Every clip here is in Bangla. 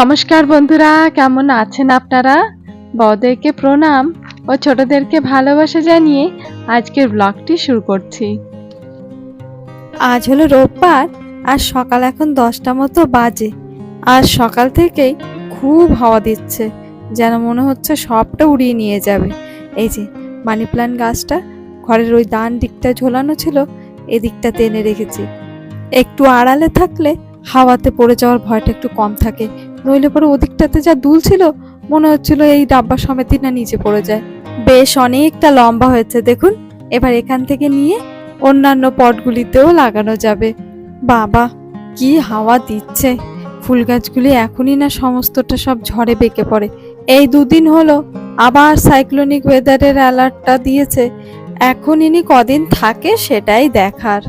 নমস্কার বন্ধুরা, কেমন আছেন আপনারা? বড়দেরকে প্রণাম ও ছোটদেরকে ভালোবাসা জানিয়ে আজকের ব্লগটি শুরু করছি। আজ হলো রোববার, আর সকাল এখন দশটা মতো বাজে। আর সকাল থেকেই খুব হাওয়া দিচ্ছে, যেন মনে হচ্ছে সবটা উড়িয়ে নিয়ে যাবে। এই যে মানি প্ল্যান্ট গাছটা, ঘরের ওই ডান দিকটা ঝোলানো ছিল, এদিকটা টেনে রেখেছি। একটু আড়ালে থাকলে হাওয়াতে পড়ে যাওয়ার ভয়টা একটু কম থাকে নইলে পরে ওদিকটাতে যা দুল ছিল, মনে হচ্ছিল এই ডাব্বা সমেতই না নিচে পড়ে যায়। বেশ অনেকটা লম্বা হয়েছে, দেখুন। এবার এখান থেকে নিয়ে অন্যান্য পটগুলিতেও লাগানো যাবে। বাবা, কি হাওয়া দিচ্ছে। ফুল গাছগুলি এখনই না সমস্তটা সব ঝড়ে বেঁকে পড়ে। এই দুদিন হলো আবার সাইক্লোনিক ওয়েদারের অ্যালার্টটা দিয়েছে। এখন ইনি কদিন থাকে সেটাই দেখার।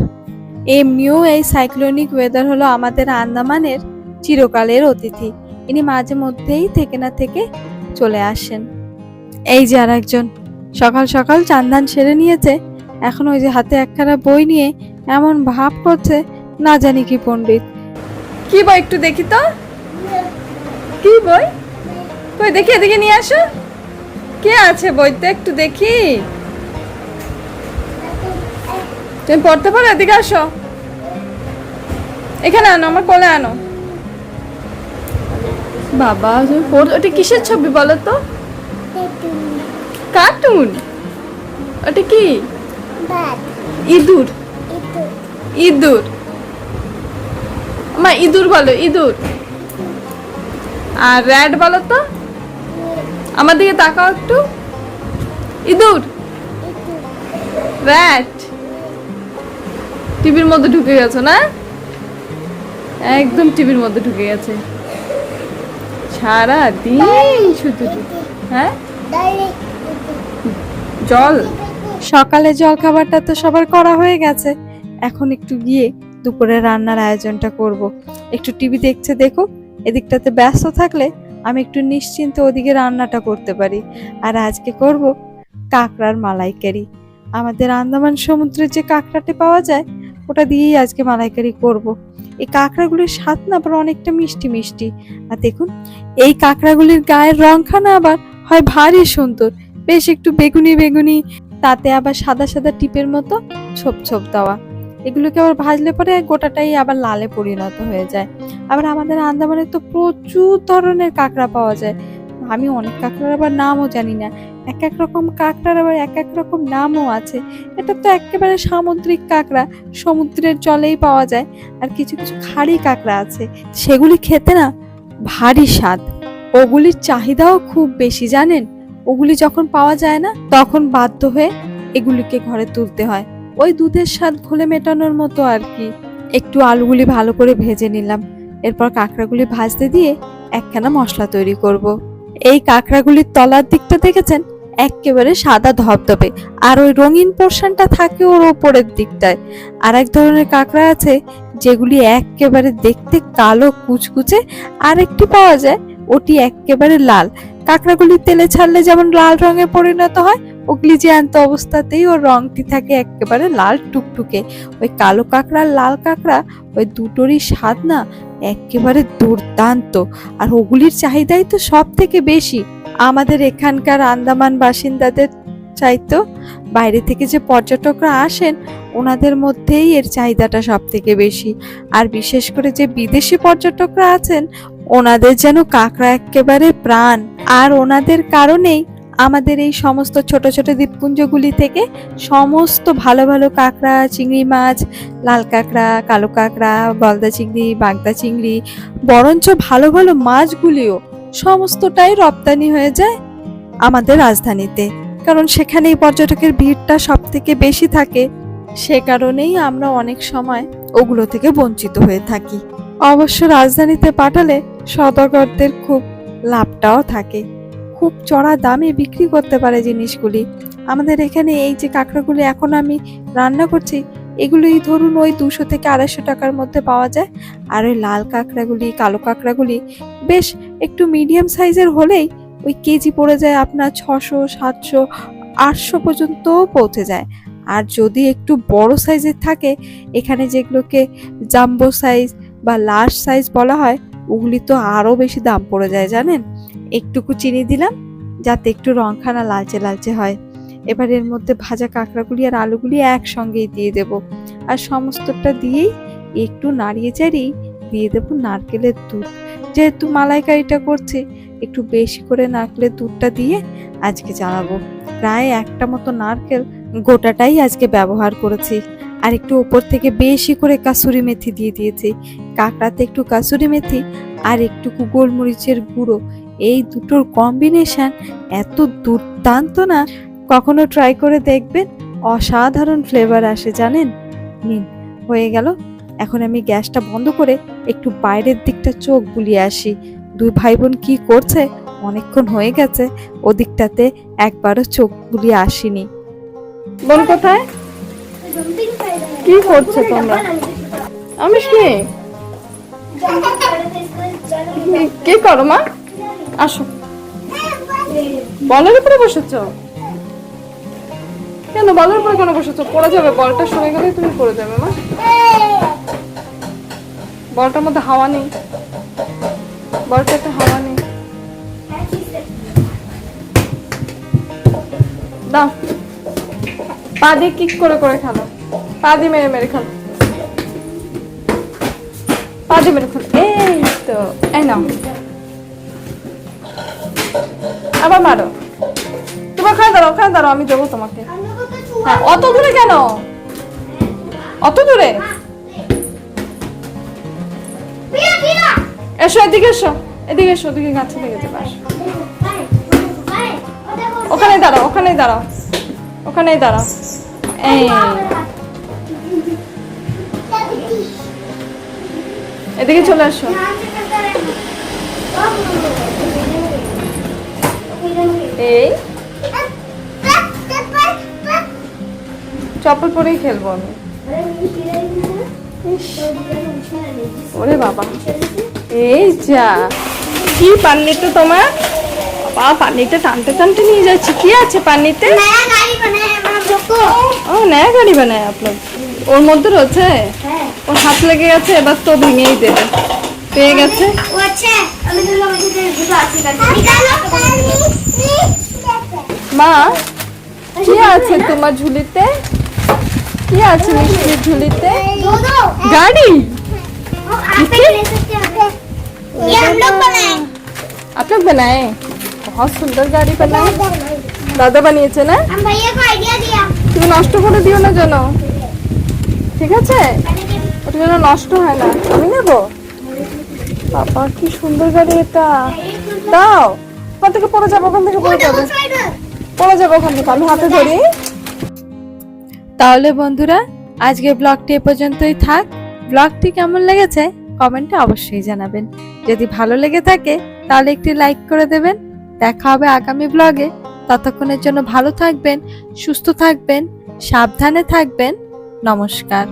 এমনিও এই সাইক্লোনিক ওয়েদার হলো আমাদের আন্দামানের চিরকালের অতিথি। ইনি মাঝে মধ্যেই থেকে না থেকে চলে আসেন। এই যে আর একজন। সকাল সকাল চান্দান সেরে নিয়েছে। এখন ওই যে হাতে একখানা বই নিয়ে এমন ভাব করছে, না জানি কি পণ্ডিত। কি বই একটু দেখি তো? কি বই? কই, দেখি, এদিকে নিয়ে আসো। কে আছে বইতে? একটু দেখি। তুমি পড়তে পারো? এদিকে আসো। এখানে আনো, আমার কোলে আনো। বাবা, তুমি পড়- ওটা কিসের ছবি বলো তো? কার্টুন। ওটা কি? ইঁদুর। ইঁদুর। মা, ইঁদুর বলো, ইঁদুর। আর র্যাড বলো তো? আমার দিকে তাকাও একটু। ইঁদুর। র্যাট টিভির মধ্যে ঢুকে গেছো না? একদম টিভির মধ্যে ঢুকে গেছে। সারা দিন শুধু হ্যাঁ? জল? সকালে জল খাবারটা তো সবার করা হয়ে গেছে। এখন একটু গিয়ে দুপুরে রান্নার আয়োজনটা করব। একটু টিভি দেখছে দেখো এদিকটাতে ব্যস্ত থাকলে আমি একটু নিশ্চিন্তে ওদিকে রান্নাটা করতে পারি। আর আজকে করব কাঁকড়ার মালাইকারি। আমাদের আন্দামান সমুদ্রে যে কাঁকড়াটি পাওয়া যায় ওটা দিয়েই আজকে মালাইকারি করব। এই কাঁকড়াগুলির স্বাদ না আবার অনেকটা মিষ্টি মিষ্টি। আর দেখুন, এই কাঁকড়াগুলির গায়ের রংখানা আবার হয় ভারী সুন্দর। বেশ একটু বেগুনি বেগুনি, তাতে আবার সাদা সাদা টিপের মতো ছোপ ছোপ দেওয়া। এগুলোকে আবার ভাজলে পরে গোটাটাই আবার লালে পরিণত হয়ে যায়। আবার আমাদের আন্দামানে তো প্রচুর ধরনের কাঁকড়া পাওয়া যায়। আমি অনেক কাঁকড়ার আবার নামও জানি না। এক এক রকম কাঁকড়ার আবার এক এক রকম নামও আছে। এটা তো একেবারে সামুদ্রিক কাঁকড়া, সমুদ্রের জলেই পাওয়া যায়। আর কিছু কিছু খাড়ি কাঁকড়া আছে। সেগুলি খেতে না ভারী স্বাদ। ওগুলির চাহিদাও খুব বেশি, জানেন? ওগুলি যখন পাওয়া যায় না, তখন বাধ্য হয়ে এগুলিকে ঘরে তুলতে হয়। ওই দুধের স্বাদ ঘোলে মেটানোর মতো আর কি। একটু আলুগুলি ভালো করে ভেজে নিলাম। এরপর কাঁকড়াগুলি ভাজতে দিয়ে একখানা মশলা তৈরি করব। এই কাঁকড়াগুলির তলার দিকটা দেখেছেন? একেবারে সাদা ধবধবে। আর ওই রঙিন পোর্শনটা থাকে ওর ওপরের দিকটায়। আর এক ধরনের কাঁকড়া আছে, যেগুলি একেবারে দেখতে কালো, কুচকুচে। আর একটি পাওয়া যায়, ওটি একেবারে লাল। কাঁকড়াগুলি তেলে ছাড়লে যেমন লাল রঙে পরিণত হয় ওগুলি জ্যান্ত অবস্থাতেই ওর রংটি থাকে একেবারে লাল টুকটুকে। ওই কালো কাঁকড়া লাল কাঁকড়া, ওই দুটোরই স্বাদ না একেবারে দুর্দান্ত। আর ওগুলির চাহিদাই তো সব থেকে বেশি। আমাদের এখানকার আন্দামান বাসিন্দাদের চাইতো, বাইরে থেকে যে পর্যটকরা আসেন, ওনাদের মধ্যেই এর চাহিদাটা সব থেকে বেশি। আর বিশেষ করে যে বিদেশি পর্যটকরা আছেন, ওনাদের যেন কাঁকড়া একেবারে প্রাণ। আর ওনাদের কারণেই আমাদের এই সমস্ত ছোট ছোট দ্বীপপুঞ্জগুলি থেকে সমস্ত ভালো ভালো কাঁকড়া, চিংড়ি মাছ, লাল কাঁকড়া, কালো কাঁকড়া, গলদা চিংড়ি, বাগদা চিংড়ি, বরঞ্চ ভালো ভালো মাছগুলিও সমস্তটাই রপ্তানি হয়ে যায় আমাদের রাজধানীতে। কারণ সেখানেই পর্যটকের ভিড়টা সব থেকে বেশি থাকে, সে কারণেই আমরা অনেক সময় ওগুলো থেকে বঞ্চিত হয়ে থাকি। অবশ্য রাজধানীতে পাঠালে সদাগরদের খুব লাভটাও থাকে। খুব চড়া দামে বিক্রি করতে পারে জিনিসগুলি। আমাদের এখানে এই যে কাঁকড়াগুলি এখন আমি রান্না করছি, এগুলোই ধরুন ওই দুশো থেকে আড়াইশো টাকার মধ্যে পাওয়া যায়। আর ওই লাল কাঁকড়াগুলি, কালো কাঁকড়াগুলি বেশ একটু মিডিয়াম সাইজের হলেই ওই কেজি পড়ে যায় আপনার ছশো, সাতশো, আটশো পর্যন্ত পৌঁছে যায়। আর যদি একটু বড় সাইজের থাকে, এখানে যেগুলোকে জাম্বো সাইজ বা লার্জ সাইজ বলা হয়, ওগুলি তো আরও বেশি দাম পড়ে যায়, জানেন? একটুকু চিনি দিলাম, যাতে একটু রংখানা লালচে লালচে হয়। এবার এর মধ্যে ভাজা কাঁকড়াগুলি আর আলুগুলি একসঙ্গেই দিয়ে দেব। আর সমস্তটা দিয়েই একটু নাড়িয়ে চাড়িয়ে দিয়ে দেবো নারকেলের দুধ। যেহেতু মালাইকারিটা করছি, একটু বেশি করে নারকেলের দুধটা দিয়ে আজকে জ্বালাবো। প্রায় একটা মতো নারকেল গোটাটাই আজকে ব্যবহার করেছি। আর একটু ওপর থেকে বেশি করে কাসুরি মেথি দিয়ে দিয়েছি। কাঁকড়াতে একটু কাসুরি মেথি আর একটুকু গোলমরিচের গুঁড়ো এই দুটোর কম্বিনেশন এত দুর্দান্ত না? কখনো ট্রাই করে দেখবেন? অসাধারণ ফ্লেভার আসে, জানেন? নিন, হয়ে গেল। এখন আমি গ্যাসটা বন্ধ করে একটু বাইরের দিকটা চোখ বুলিয়ে আসি। দুই ভাই বোন কী করছে? অনেকক্ষণ হয়ে গেছে, ওদিকটাতে একবারও চোখ বুলিয়ে আসিনি। বোন কোথায়? কি করছ তোমরা? আমি কি? কি করো মা? আসো। বলের উপরে বসেছো? কেন বলের উপরে কেন বসেছো? পড়ে যাবে, বলটা সরে গেলে তুমি পড়ে যাবে, মা। বলটার মধ্যে হাওয়া নেই। বলটাতে হাওয়া নেই। দাও। পা দিয়ে কিক করে করে খেলো। পা দিয়ে মেরে মেরে খেলো। পা দিয়ে মেরে খেলো। এই তো, এই নাও। আবার মারো। তোমার ওখানে দাঁড়াও ওখানে দাঁড়াও আমি দেবো তোমাকে। হ্যাঁ অত দূরে কেন? অত দূরে? এসো, এদিকে এসো এদিকে এসো, ওদিকে গাছে লেগে যাবে। ওখানে দাঁড়াও ওখানেই দাঁড়াও ওখানেই দাঁড়াও। এই। এদিকে চলে আসো এই। চপ্পল পরেই খেলব আমি। ওরে বাবা। এই যা। কি পান্নিতে তোমার? বাবা পান্নিতে টানতে টানতে নিয়ে যাচ্ছে। কি আছে পান্নিতে? ও নয়া গাড়ি বানায় আপনার ওর মধ্যে রয়েছে? হ্যাঁ। ওর হাত লেগে গেছে এবার তো ভেঙেই দেবে। পেয়ে গেছে वो अच्छा है अभी तो लोग मुझे वीडियो आती करते निकालो মা কি আছে তোমার ঝুলিতে কি আছে মিষ্টির ঝুলিতে दो दो গাড়ি हम आप ही ले सकते हैं ये हम लोग बनाए आप लोग बनाए बहुत सुंदर गाड़ी बनाए দাদা বানিয়েছে না हम भैया को आइडिया दिया তুমি নষ্ট করে দিও না যেন ঠিক আছে ওটা যেন নষ্ট হয় না আমি নেবো বাবা কি সুন্দর গাড়ি এটা। দাও ওখান থেকে পড়ে যাব ওখান থেকে পড়ে যাবে। পড়ে যাব ওখান থেকে আমি হাতে ধরি। তাহলে বন্ধুরা আজকে ব্লগটি এ পর্যন্তই থাক। ব্লগটি কেমন লেগেছে? কমেন্টে অবশ্যই জানাবেন। যদি ভালো লেগে থাকে তাহলে একটি লাইক করে দেবেন। দেখা হবে আগামী ব্লগে ততক্ষণের জন্য ভালো থাকবেন সুস্থ থাকবেন সাবধানে থাকবেন। নমস্কার।